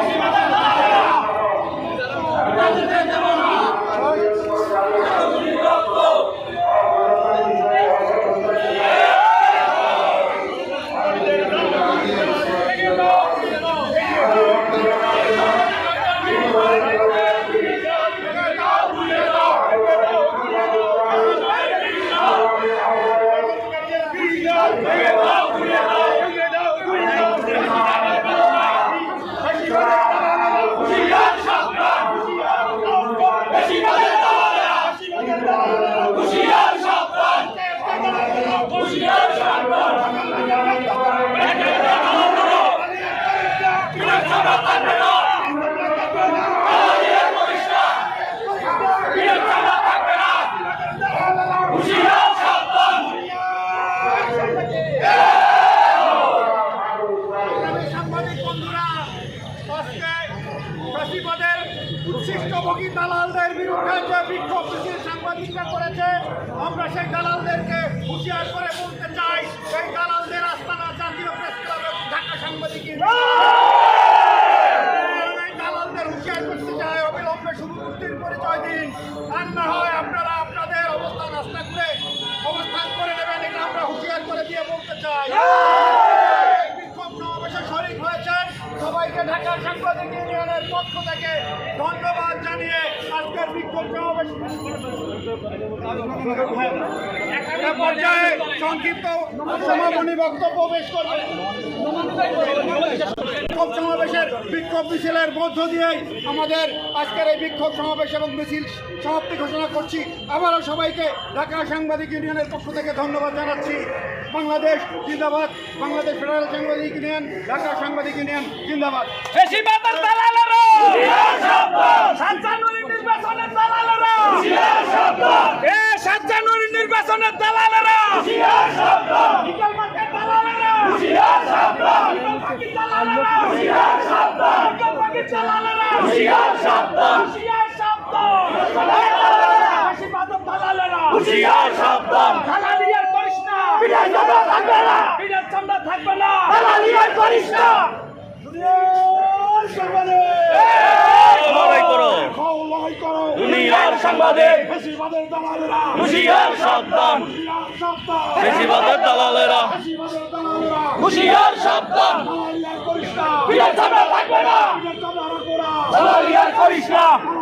সাংবাদিক উচ্ছিষ্টভোগী দালালদের বিরুদ্ধে যে বিক্ষোভ মিছিল সাংবাদিকরা করেছে, আমরা সেই দালালদেরকে হুঁশিয়ার করে বলতে চাই, সেই দালালদের আস্তানা জাতীয় প্রেস ক্লাবে ঢাকা সাংবাদিক দালালদের হুঁশিয়ার করতে চাই অবিলম্বে শুরু মুক্তির পরিচয় দিন। আর না হয় আপনারা আপনাদের অবস্থান আস্থা করে অবস্থান করে নেবেন, এটা আমরা হুঁশিয়ার করে দিয়ে বলতে চাই এই বিক্ষোভ সমাবেশে শরিক হয়েছেন সবাইকে ঢাকা সাংবাদিক ইউনিয়নের পক্ষ থেকে ধন্যবাদ জানিয়ে আজকের বিক্ষোভ সমাবেশ পর্যায়ে সংক্ষিপ্ত সমাপনী বক্তব্য পেশ বিক্ষোভ সমাবেশের বিক্ষোভ মিছিলের মধ্য দিয়েই আমাদের আজকের এই বিক্ষোভ সমাবেশ এবং মিছিল সমাপ্তি ঘোষণা করছি। আবারও সবাইকে ঢাকা সাংবাদিক ইউনিয়নের পক্ষ থেকে ধন্যবাদ জানাচ্ছি। বাংলাদেশ জিন্দাবাদ, বাংলাদেশ ফেডারেল সাংবাদিক ইউনিয়ন, ঢাকা সাংবাদিক ইউনিয়ন জিন্দাবাদ। নির্বাচনের দালালেরা। থাকবে সাংবাদিক। বেশিবাদের দালালেরা। হুশিয়ার সাবধান। বেশিবাদের দালালেরা। হুশিয়ার সাবধান। পিঠের চামড়া থাকবে না। করিস না।